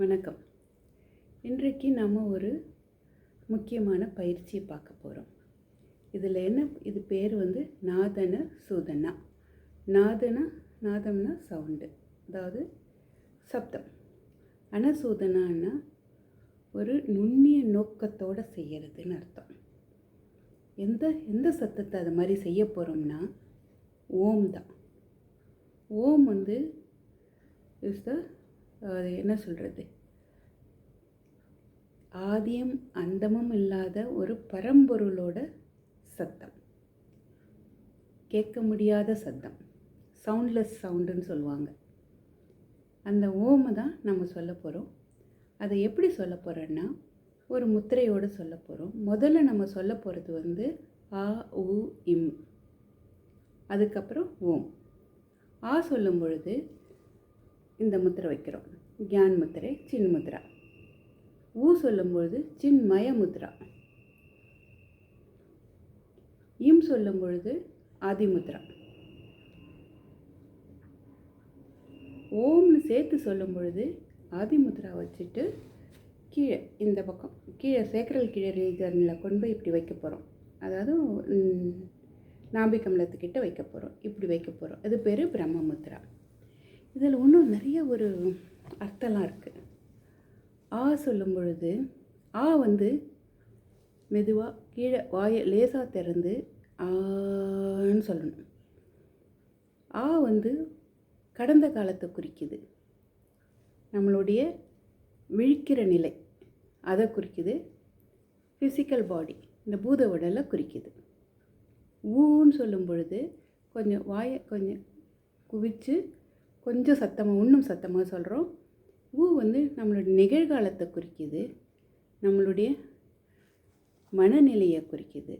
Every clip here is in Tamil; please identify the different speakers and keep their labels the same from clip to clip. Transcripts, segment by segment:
Speaker 1: வணக்கம். இன்றைக்கு நாம் ஒரு முக்கியமான பயிற்சியை பார்க்க போகிறோம் இதில் என்ன இது பேர் வந்து நாதன சூதனா. நாதனா நாதம்னா சவுண்டு. அதாவது சப்தம். அனசூதனான்னா ஒரு நுண்ணிய நோக்கத்தோடு செய்யறதுன்னு அர்த்தம். எந்த எந்த சத்தத்தை அது மாதிரி செய்ய போகிறோம்னா ஓம் தான். ஓம் வந்து இஸ் த அது என்ன சொல்கிறது ஆதியும் அந்தமும் இல்லாத ஒரு பரம்பொருளோட சத்தம். கேட்க முடியாத சத்தம். சவுண்ட்லெஸ் சவுண்டுன்னு சொல்லுவாங்க. அந்த ஓமை தான் நம்ம சொல்ல போகிறோம் அதை எப்படி சொல்ல போகிறோன்னா ஒரு முத்திரையோடு சொல்ல போகிறோம் முதல்ல நம்ம சொல்ல போகிறது வந்து ஆ உ இம். அதுக்கப்புறம் ஓம். ஆ சொல்லும் பொழுது இந்த முத்திரை வைக்கிறோம். கியான் முத்திரை சின் முத்ரா ஊ சொல்லும் பொழுது சின் மய முத்ரா இம் சொல்லும் பொழுது ஆதிமுத்ரா ஓம்னு சேர்த்து சொல்லும் பொழுது ஆதிமுத்ரா வச்சுட்டு கீழே இந்த பக்கம் கீழே சேக்கரல் கீழே ரீஜனில் கொண்டு போய் இப்படி வைக்க போகிறோம் அதாவது நாபிகமலத்துக்கிட்ட வைக்க போகிறோம் இப்படி வைக்க போகிறோம் இது பேர் பிரம்மமுத்ரா இதில் இன்னும் நிறைய ஒரு அர்த்தம்லாம் இருக்குது ஆ சொல்லும் பொழுது ஆ வந்து மெதுவாக கீழே வாயை லேசாக திறந்து ஆன்னு சொல்லணும். ஆ வந்து கடந்த காலத்தை குறிக்குது. நம்மளுடைய விழிக்கிற நிலை அதை குறிக்குது. ஃபிசிக்கல் பாடி இந்த பூத உடலை குறிக்குது. ஊன்னு சொல்லும் பொழுது கொஞ்சம் வாயை கொஞ்சம் குவித்து கொஞ்சம் சத்தமாக இன்னும் சத்தமாக சொல்கிறோம் ஊ வந்து நம்மளுடைய நிகழ்காலத்தை குறிக்குது. நம்மளுடைய மனநிலையை குறிக்குது.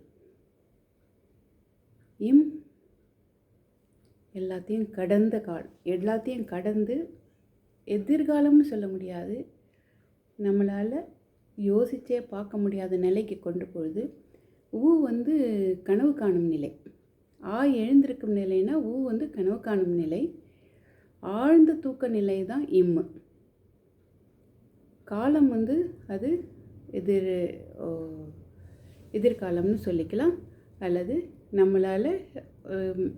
Speaker 1: இம் எல்லாத்தையும் கடந்த கால் எல்லாத்தையும் கடந்து எதிர்காலம்னு சொல்ல முடியாது. நம்மளால் யோசித்தே பார்க்க முடியாத நிலைக்கு கொண்டு போகுது. ஊ வந்து கனவு காணும் நிலை. ஆ எழுந்திருக்கும் நிலைனா ஊ வந்து கனவு காணும் நிலை. ஆழ்ந்த தூக்க நிலை தான் இம்மு காலம் வந்து அது எதிர் ஓ, எதிர்காலம்னு சொல்லிக்கலாம். அல்லது நம்மளால்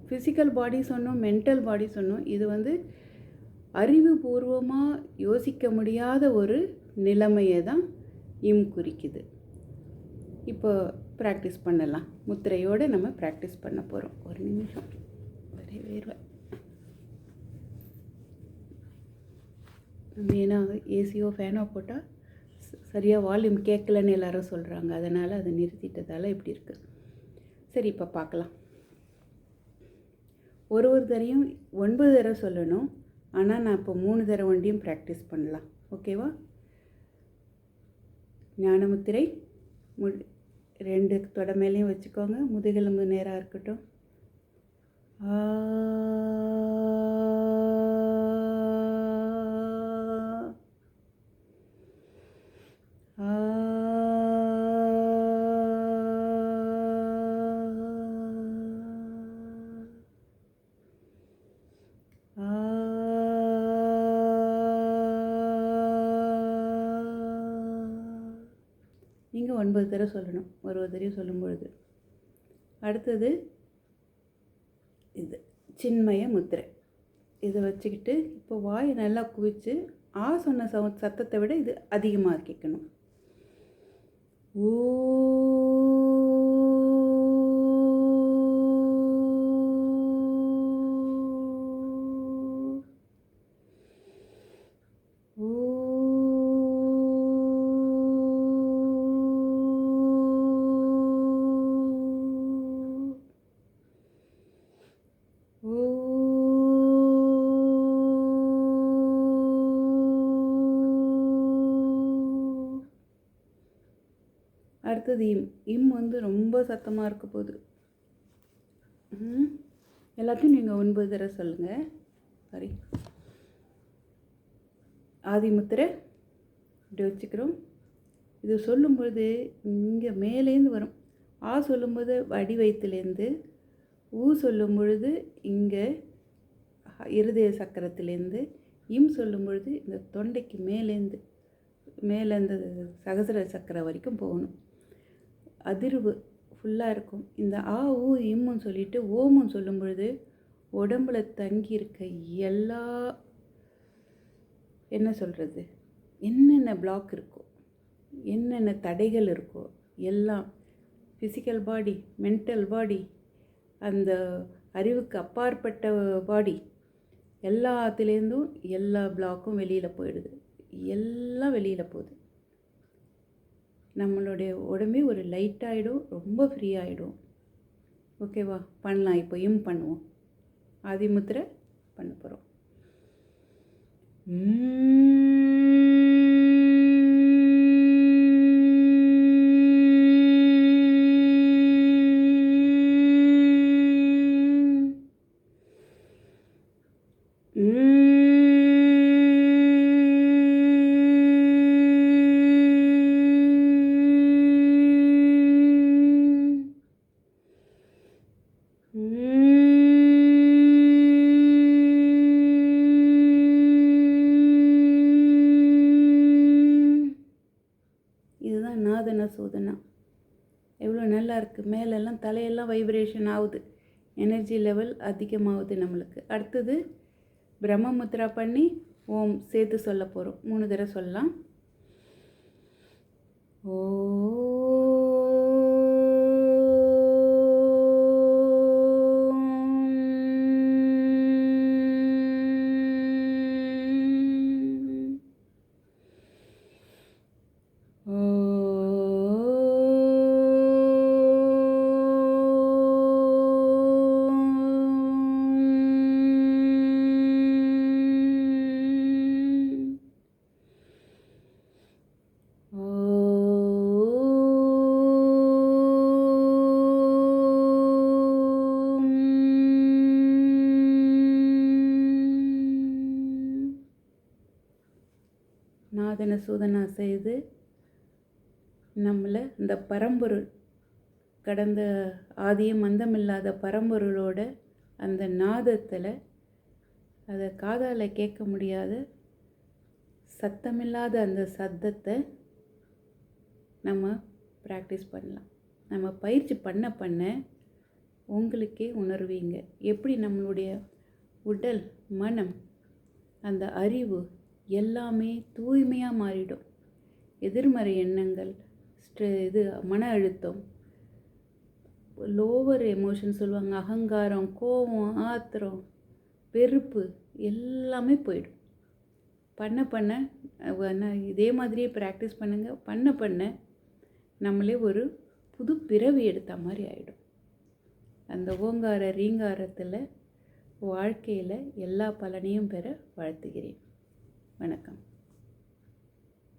Speaker 1: ஃபிசிக்கல் பாடி சொன்னோம் மென்டல் பாடி சொன்னோம் இது வந்து அறிவுபூர்வமாக யோசிக்க முடியாத ஒரு நிலைமையை தான் இம் குறிக்குது. இப்போ ப்ராக்டிஸ் பண்ணலாம். முத்திரையோடு நம்ம ப்ராக்டிஸ் பண்ண போகிறோம் ஒரு நிமிஷம். ஒரே வேர்வை. ஏன்னா ஏசியோ ஃபேனோ போட்டால் சரியாக வால்யூம் கேட்கலன்னு எல்லாரும் சொல்கிறாங்க அதனால் அதை நிறுத்திட்டதால் இப்படி இருக்குது சரி இப்போ பார்க்கலாம் ஒரு ஒரு தரையும் ஒன்பது தடவை சொல்லணும். ஆனால் நான் இப்போ மூணு தடவை வண்டியும் ப்ராக்டிஸ் பண்ணலாம். ஓகேவா ஞானமுத்திரை மு ரெண்டு தொட மேலேயும் வச்சுக்கோங்க. முதுகெலும்பு நேராக இருக்கட்டும். ஆ ஆ ஆ நீங்கள் ஒன்பது தடவை சொல்லணும். ஒரு ஒரு தடவை சொல்லும் பொழுது அடுத்தது இது சின்மய முத்திரை. இதை வச்சுக்கிட்டு இப்போ வாய் நல்லா குவிச்சு ஆ சொன்ன சத்தத்தை விட இது அதிகமாக கேட்கணும். ஓ அடுத்தது இம் இம் வந்து ரொம்ப சத்தமாக இருக்க போகுது. ம். எல்லாத்தையும் நீங்கள் ஒன்பது தடவை சொல்லுங்கள் சாரி ஆதிமுத்திரை இப்படி வச்சுக்கிறோம். இது சொல்லும்பொழுது இங்கே மேலேருந்து வரும். ஆ சொல்லும்போது அடி வயிற்றுலேருந்து ஊ சொல்லும் பொழுது இங்கே இருதய சக்கரத்திலேருந்து இம் சொல்லும் பொழுது இந்த தொண்டைக்கு மேலேருந்து மேலேருந்து சகசர சக்கரம் வரைக்கும் போகணும். அதிர்வு ஃபுல்லாக இருக்கும். இந்த ஆ ஊ இம்முன்னு சொல்லிட்டு ஓமுன்னு சொல்லும் பொழுது உடம்புல தங்கி இருக்க எல்லா என்ன சொல்கிறது என்னென்ன பிளாக் இருக்கோ என்னென்ன தடைகள் இருக்கோ எல்லாம் ஃபிசிக்கல் பாடி மென்டல் பாடி அந்த அறிவுக்கு அப்பாற்பட்ட பாடி எல்லாத்துலேருந்தும் எல்லா பிளாக்கும் வெளியில் போயிடுது. எல்லாம் வெளியில் போகுது. நம்மளுடைய உடம்பே ஒரு லைட் ஆகிடும் ரொம்ப ஃப்ரீ ஆகிடும் ஓகேவா பண்ணலாம். இப்போ இம் பண்ணுவோம். ஆதிமுத்திரை பண்ண போகிறோம் Mmm. நாதன சோதனா. எவ்வளோ நல்லா இருக்குது மேலெல்லாம் தலையெல்லாம் வைப்ரேஷன் ஆகுது. எனர்ஜி லெவல் அதிகமாகுது நம்மளுக்கு. அடுத்தது பிரம்மமுத்ரா பண்ணி ஓம் சேர்த்து சொல்ல போகிறோம் மூணு தடவை சொல்லலாம். ஓ. நாதன சூதனா செய்து நம்மளை இந்த பரம்பொருள் கடந்த ஆதியும் மந்தமில்லாத பரம்பொருளோட அந்த நாதத்தில் அதை காதால் கேட்க முடியாத சத்தமில்லாத அந்த சத்தத்தை நம்ம ப்ராக்டிஸ் பண்ணலாம். நம்ம பயிற்சி பண்ண பண்ண உங்களுக்கே உணர்வீங்க. எப்படி நம்மளுடைய உடல் மனம் அந்த அறிவு எல்லாமே தூய்மையாக மாறிடும். எதிர்மறை எண்ணங்கள் ஸ்ட்ரெ இது மன அழுத்தம் லோவர் எமோஷன் சொல்லுவாங்க அகங்காரம் கோபம் ஆத்திரம் வெறுப்பு எல்லாமே போயிடும். பண்ண பண்ண இதே மாதிரியே ப்ராக்டிஸ் பண்ணுங்கள் பண்ண பண்ண நம்மளே ஒரு புது பிறவி எடுத்த மாதிரி ஆகிடும் அந்த ஓங்கார ரீங்காரத்தில் வாழ்க்கையில் எல்லா பலனையும் பெற வாழ்த்துகிறேன். வணக்கம்.